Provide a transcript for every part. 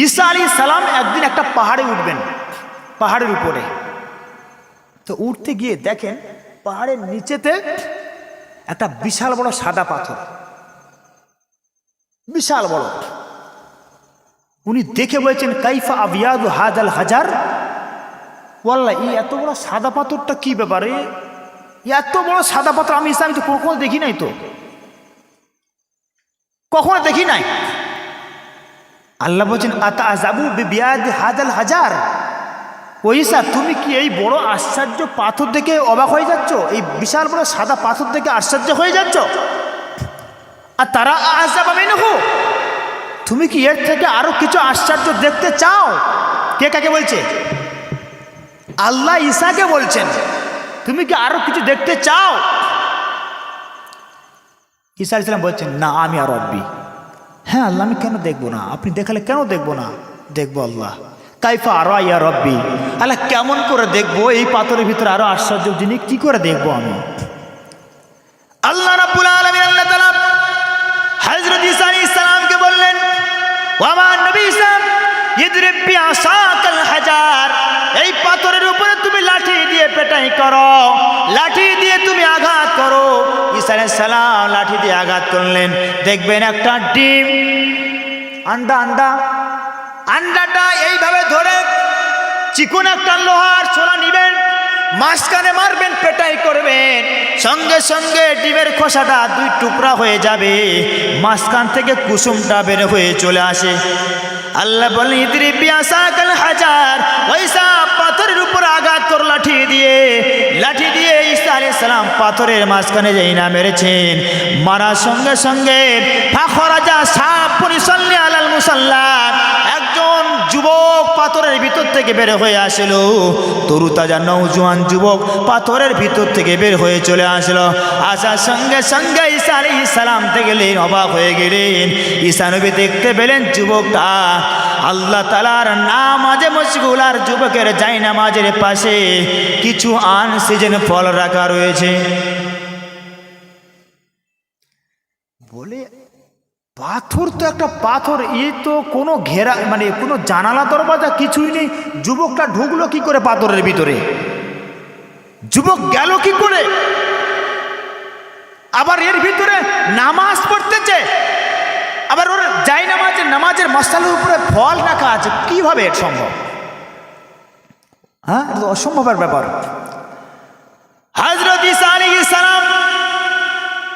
ঈসা আলী সালাম একদিন একটা পাহাড়ে উঠবেন, পাহাড়ের উপরে। তো উঠতে গিয়ে দেখেন পাহাড়ের নিচেতে একটা বিশাল বড় সাদা পাথর। বিশাল বড়। উনি দেখে বলছেন, কাইফা আবিয়াদু হাজাল হাজার? ওয়াল্লাহ, এই এত বড় সাদা পাথরটা কি ব্যাপারে? এত বড় সাদা পাথর আমি ইসলাম তো কখনো দেখি নাই তো। কখনো দেখি নাই? আল্লাহ বলছেন আতা আজাবু বিয়াদ হাজাল হাজার ওইসা তুমি কি এই বড় আশ্চর্য পাথর দেখে অবাক হয়ে যাচ্ছ? এই বিশাল বড় সাদা পাথর দেখে আশ্চর্য হয়ে যাচ্ছ? আর তারা আজাবা মেনুহু? তুমি কি এর থেকে আরও কিছু আশ্চর্য দেখতে চাও? কে কাকে বলছে? আল্লাহ ঈসাকে বলছেন, তুমি কি আরও কিছু দেখতে চাও? ঈসা ইসলাম বলছেন, না, আমি আর রব্বি। হ্যাঁ আল্লাহ, আমি কেন দেখব না? আপনি দেখালে কেন দেখব না? দেখব আল্লাহ। কাইফা আরও ইয়া রব্বি। আল্লাহ, কেমন করে দেখব? এই পাথরের ভিতরে আরও আশ্চর্য জিনিস, কি করে দেখব আমি? আল্লাহ রাব্বুল আলামিন আল্লাহ তাআলা হযরত ঈসা আলাইহিস সালামকে বললেন ও আমার নবী ঈসা ইদরিব বিআসাকাল হাজার। এই পাথরের উপরে তুমি লাঠি দিয়ে পেটাই করো, লাঠি দিয়ে তুমি আঘাত করো। আলাইহিস সালাম লাঠি দিয়ে আঘাত করলেন। দেখবেন একটা ডিম, আন্ডা আন্ডা, আন্ডাটা এইভাবে ধরে চিকন একটা লোহার ছোলা নিবেন, মাঝখানে মারবেন, পেটাই করবেন। সঙ্গে সঙ্গে ডিমের খোসাটা দুই টুকরা হয়ে যাবে, মাঝখান থেকে কুসুমটা বের হয়ে চলে আসে। আল্লাহ বলি ইদ্রি বিয়াসাকাল হাজার। ওইসা পাথরের উপর আঘাত কর লাঠি দিয়ে লাঠি দিয়ে ঈসা সালাম পাথরের মাঝখানে যেই না মেরেছেন। মারার সঙ্গে সঙ্গে ফাখরাজা সাপ পরিসল্লি আলাল মুসাল্লা একজন যুবক পাথরের ভিতর থেকে বের হয়ে আসলো। তরু তাজা নৌজওয়ান যুবক পাথরের ভিতর থেকে বের হয়ে চলে আসলো। আসার সঙ্গে সঙ্গে ঈসা আলাইহিস সালাম থেকে গেলেন অবাক হয়ে গেলেন। ঈসা নবী দেখতে পেলেন যুবকটা। আল্লাহ তালার নামাজে মশগুল আর যুবকের যাই নামাজের পাশে কিছু আন সিজন ফল রাখা রয়েছে। বলে পাথর তো একটা পাথর, এ তো কোনো ঘেরা মানে কোনো জানালা দরবাজা কিছুই নেই। যুবকটা ঢুকলো কি করে পাথরের ভিতরে? যুবক গেল কি করে? আবার এর ভিতরে নামাজ পড়তেছে। আবার ওর যাই নামাজের নামাজের মশালের উপরে ফল রাখা আছে। কীভাবে এর সম্ভব? হ্যাঁ অসম্ভবের ব্যাপার। হজরত ইসা আলাইহিস সালাম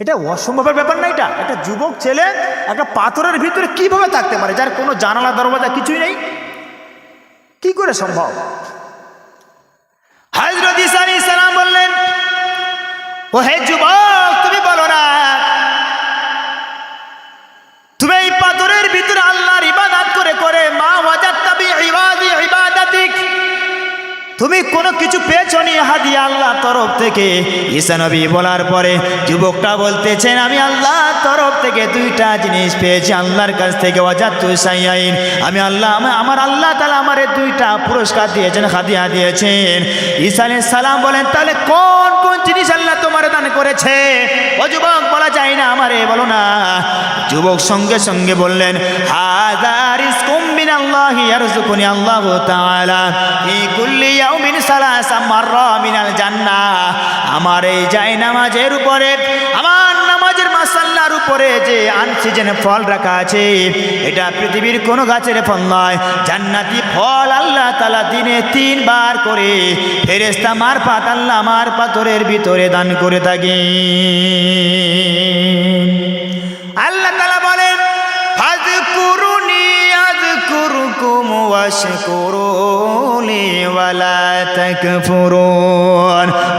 এটা অসম্ভবের ব্যাপার না এটা। একটা যুবক ছেলে একটা পাথরের ভিতরে কীভাবে থাকতে পারে? যার কোনো জানালা, দরওয়াজা কিছুই নেই? কি করে সম্ভব? হাজরত ঈসা আলাইহিস সালাম বললেন ও হে যুবক, তুমি বলো না তুমি কোনো কিছু পেয়েছ নি? হাদিয়া আল্লাহ তরফ থেকে। ঈসা নবী বলার পরে যুবকটা বলতেছেন, আমি আল্লাহ তরফ থেকে দুইটা জিনিস পেয়েছি। আল্লাহর কাছ থেকে সাইয়াইন। আমি আল্লাহ, আমা- আমার আল্লাহ তালা আমার দুইটা পুরস্কার দিয়েছেন হাদিয়া দিয়েছেন। আলাইহিস সালাম বলেন, তাহলে কোন কোন জিনিস আল্লাহ তোমার দান করেছে? ও যুবক, বলা যায় না আমারে, বলো না। যুবক সঙ্গে সঙ্গে বললেন হাজার ইসকুম মিনাল্লাহি ইয়ারযুকুনি আল্লাহু তাআলা। ফি কুল্লি ইয়াউমিন সালাসা মাররা মিনাল জান্নাহ। আমার এই জায় নামাজের উপরে, আমার নামাজের মাসাল্লার উপরে যে আনসিজনে ফল রাখা আছে, এটা পৃথিবীর কোনো গাছের ফল নয়। জান্নাতি ফল আল্লাহ তালা দিনে তিনবার করে ফেরেস্তা মারফাত আল্লাহ মার পাথরের ভিতরে দান করে থাকি আল্লাহ তালা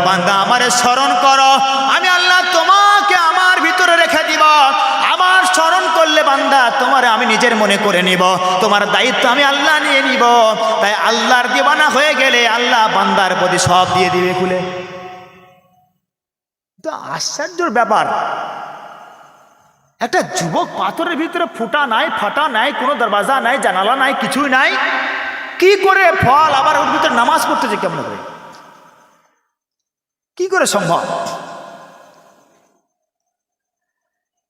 বান্দা আমারে স্মরণ করো। আমি আল্লাহ তোমাকে আমার ভিতরে রেখে দিব। আমার স্মরণ করলে বান্দা তোমারে আমি নিজের মনে করে নিব। তোমার দায়িত্ব আমি আল্লাহ নিয়ে নিব। তাই আল্লাহর দিবানা হয়ে গেলে আল্লাহ বান্দার প্রতি সব দিয়ে দিবে খুলে। তো আশ্চর্যর ব্যাপার। একটা যুবক পাথরের ভিতরে ফুটা নাই, ফাটা নাই, কোনো দরওয়াজা নাই, জানালা নাই, কিছুই নাই। কি করে ফল আবার ওর ভিতরে নামাজ পড়তেছে কেমন করে? কি করে সম্ভব?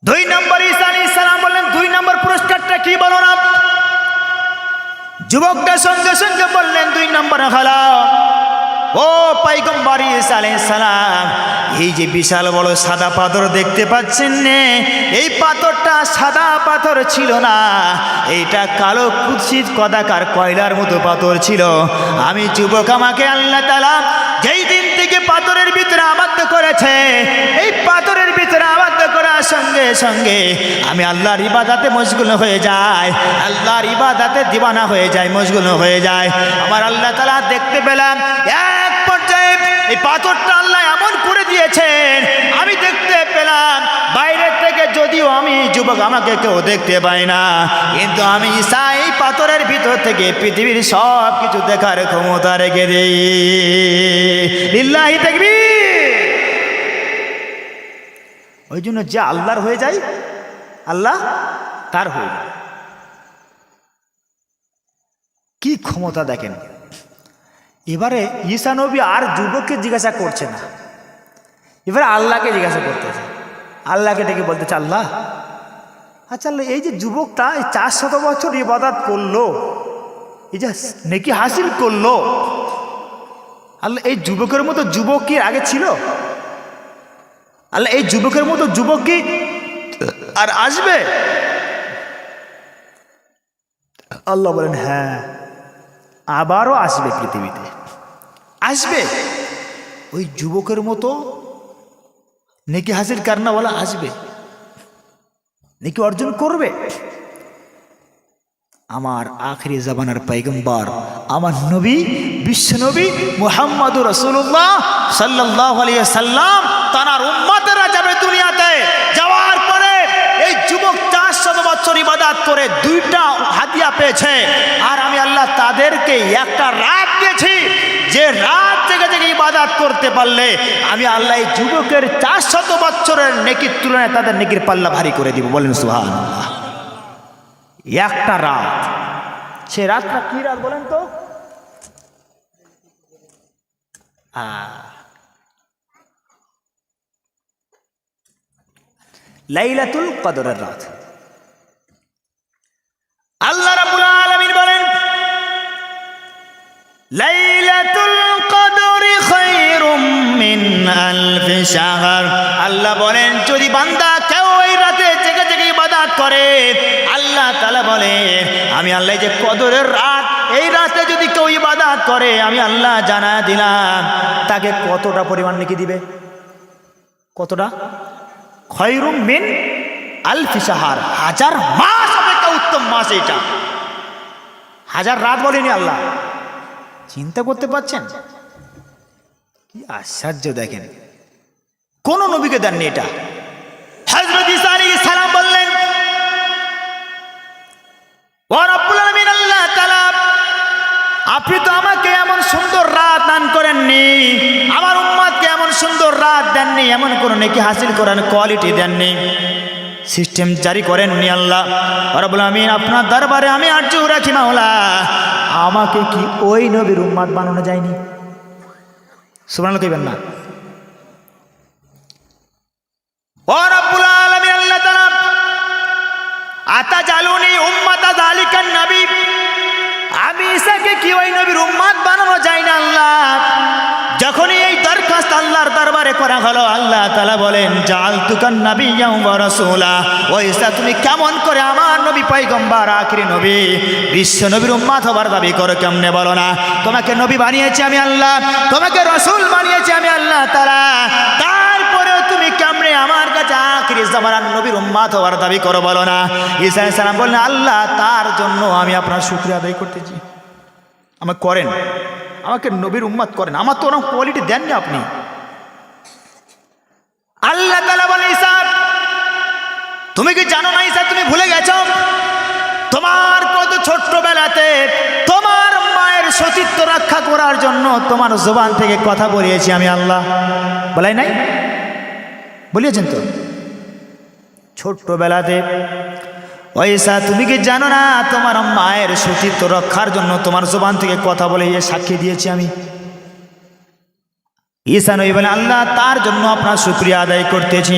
দুই নম্বর ঈসা আলী ইসলাম বললেন, দুই নম্বর পুরস্কারটা কি বলো না? যুবকটা সঙ্গে সঙ্গে বললেন, দুই নম্বর হলো ও পাইগম্বর সালাম, এই যে বিশাল বড় সাদা পাথর দেখতে পাচ্ছেন নে, এই পাথরটা সাদা পাথর ছিল না, এইটা কালো কুৎসিত কদাকার কয়লার মতো পাথর ছিল। আমি যুবক আমাকে আল্লাহ তালা যেই দিন থেকে পাথরের ভিতরে আবদ্ধ করেছে সঙ্গে সঙ্গে আমি আল্লাহর ইবাদাতে মশগুল হয়ে যাই। আল্লাহর ইবাদাতে দিবানা হয়ে যায়, মশগুল হয়ে যায়। আমার আল্লাহ তালা দেখতে পেলাম, এক পর্যায়ে এই পাথরটা আল্লাহ এমন করে দিয়েছেন, আমি দেখতে পেলাম বাইরের থেকে যদিও আমি যুবক আমাকে কেউ দেখতে পাই না, কিন্তু আমি ঈসা এই পাথরের ভিতর থেকে পৃথিবীর সব কিছু দেখার ক্ষমতা রেখে দিই। লিল্লাহি দেখবি ওই জন্য যে আল্লাহর হয়ে যায়, আল্লাহ তার হয়ে যায়। কি ক্ষমতা দেখেন? এবারে ঈসা নবী আর যুবককে জিজ্ঞাসা করছে না। এবারে আল্লাহকে জিজ্ঞাসা করতেছে। আল্লাহকে ডেকে বলতেছে, আল্লাহ আচ্ছা আল্লাহ, এই যে যুবকটা এই চার শত বছর ইবাদাত করল, এই যে নেকি হাসিল করল, আল্লাহ, এই যুবকের মতো যুবক কি আগে ছিল? আল্লাহ, এই যুবকের মতো যুবক কি? আর আসবে? আল্লাহ বলেন হ্যাঁ আবারও আসবে পৃথিবীতে। আসবে? ওই যুবকের মতো নেকি হাসিল কারনাওয়ালা আসবে। নেকি অর্জন করবে। আমার আখরি জামানার পাইগম্বর, আমার নবী, বিশ্ব নবী মুহাম্মদুর রসুল্লাহ সাল্লাহ সাল্লাম তার উম্মাতেরা যাবে দুনিয়াতে যাওয়ার পরে এই যুবক চার শত বছর ইবাদাত করে দুইটা হাতিয়া পেয়েছে। আর আমি আল্লাহ তাদেরকে একটা রাত দিয়েছি, যে রাত জেগে জেগে ইবাদাত করতে পারলে আমি আল্লাহ এই যুবকের চার শত বছরের নেকির তুলনায় তাদের নেকির পাল্লা ভারী করে দিব। বলেন সুহান একটা রাত। সে রাতটা কি রাত বলেন তো? লাইলাতুল কদরের রাত। আল্লাহ রাব্বুল আলামিন বলেন, লাইলাতুল কদরি খায়রুম মিন আল্লাহ বলেন, যদি বান্দা কেউ ওই রাতে জেগে জেগে ইবাদত করে, আল্লাহ তাআলা বলে, আমি আল্লাহ যে কদরের রাত, এই রাতে যদি কেউ ইবাদত করে, আমি আল্লাহ জানা দিলাম, তাকে কতটা পরিমাণ নাকি দিবে? কতটা? খয়রুম মিন আলফি সাহার হাজার মাস উত্তম মাস এটা। হাজার রাত বলেনি আল্লাহ। চিন্তা করতে পারছেন? কি আশ্চর্য দেখেন। কোন নবীকে দেননি এটা। হজরত ইসা সালাম বললেন আপনি তো আমাকে এমন সুন্দর রাত দান করেননি। আমার উম্মাদকে এমন সুন্দর রাত দেননি। এমন কোনো নেকি হাসিল করেন কোয়ালিটি দেননি। সিস্টেম জারি করেননি আল্লাহ। রব্বুল আমিন, আপনার দরবারে আমি আর্য রাখি মাওলা। আমাকে কি ওই নবীর উম্মাদ বানানো যায়নি? সুবহানাল্লাহ কইবেন না। আতা জালুনি উম্মাতা যালিকান নবী। আমি ঈসাকে কি ওই নবীর উম্মাদ বানানো যায় না আল্লাহ? যখনই এই দরখাস্ত আল্লাহর দরবারে করা হলো, আল্লাহ তালা বলেন জাল তুকান নবী রসুলা। ও ঈসা তুমি কেমন করে আমার নবী পৈগম্বার আখরি নবী, বিশ্ব নবীর উম্মাদ হবার দাবি করো কেমনে বলো না? তোমাকে নবী বানিয়েছি আমি আল্লাহ, তোমাকে রসুল বানিয়েছি আমি আল্লাহ তারা তারপরেও তুমি কেমনে আমার কাছে আখরি জামানার নবীর উম্মাদ হবার দাবি করো বলো না? ঈসা সালাম বললেন, আল্লাহ, তার জন্য আমি আপনার শুক্রিয়া আদায় করতেছি। আমাকে করেন। আমাকে নবীর উম্মাদ করেন। আমার তো ওরকম কোয়ালিটি দেননি আপনি। আল্লাহ তালা বলে তুমি কি জানো না ঈসা, তুমি ভুলে গেছ? তোমার কত ছোট্টবেলাতে তোমার মায়ের সতীত্ব রক্ষা করার জন্য তোমার জবান থেকে কথা বলিয়েছি আমি আল্লাহ। বলাই নাই? বলিয়েছেন তো? ছোট্টবেলাতে ওইসা তুমি কি জানো না তোমার মায়ের সতীত্ব রক্ষার জন্য তোমার জবান থেকে কথা বলে ইয়ে সাক্ষী দিয়েছি আমি? ঈসা নবী বলে আল্লাহ তার জন্য আপনার শুক্রিয়া আদায় করতেছি।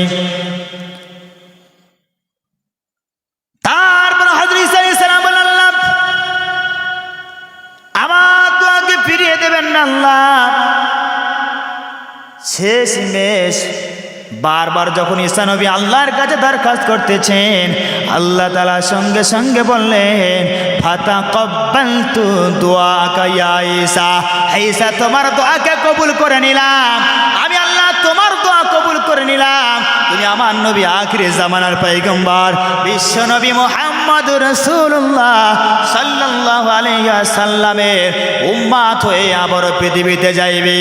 আল্লাহ দোয়াকে ফিরিয়ে দেবেন না, আল্লাহ। শেষ মেশ বারবার যখন ঈসা নবী আল্লাহর কাছে দরখাস্ত করতেছেন, আল্লাহ তালা সঙ্গে সঙ্গে বললেন, ফাতা কব্বাল তু দোয়া কাইয়া ঈসা, তোমার দোয়াকে কবুল করে নিলাম। আমি আল্লাহ তোমার দোয়া কবুল করে নিলাম। তুমি আমার নবী আখিরে জামানার পৈগম্বর বিশ্ব নবী মোহাম্মদ রসুল্লাহ সাল্লাহ আলাইয়া সাল্লামের উম্মাত হয়ে আবারও পৃথিবীতে যাইবে।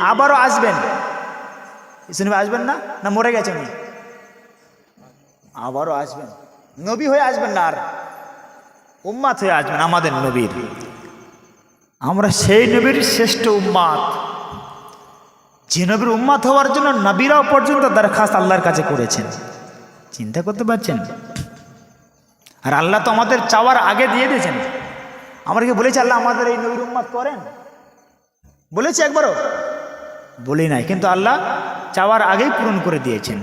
আবারও আসবেন। ইসলামে আসবেন না? না, মরে গেছেন উনি? আবারও আসবেন। নবী হয়ে আসবেন না আর। উম্মাত হয়ে আসবেন আমাদের নবীর। আমরা সেই নবীর শ্রেষ্ঠ উম্মাত যে নবীর উম্মাত হওয়ার জন্য নবীরাও পর্যন্ত দরখাস্ত আল্লাহর কাছে করেছেন। চিন্তা করতে পারছেন? আর আল্লাহ তো আমাদের চাওয়ার আগে দিয়ে দিয়েছেন। আমরা কি বলেছি, আল্লাহ আমাদের এই নবীর উম্মাত করেন। বলেছি একবারও। বলি নাই। কিন্তু আল্লাহ চাওয়ার আগেই পূরণ করে দিয়েছেন।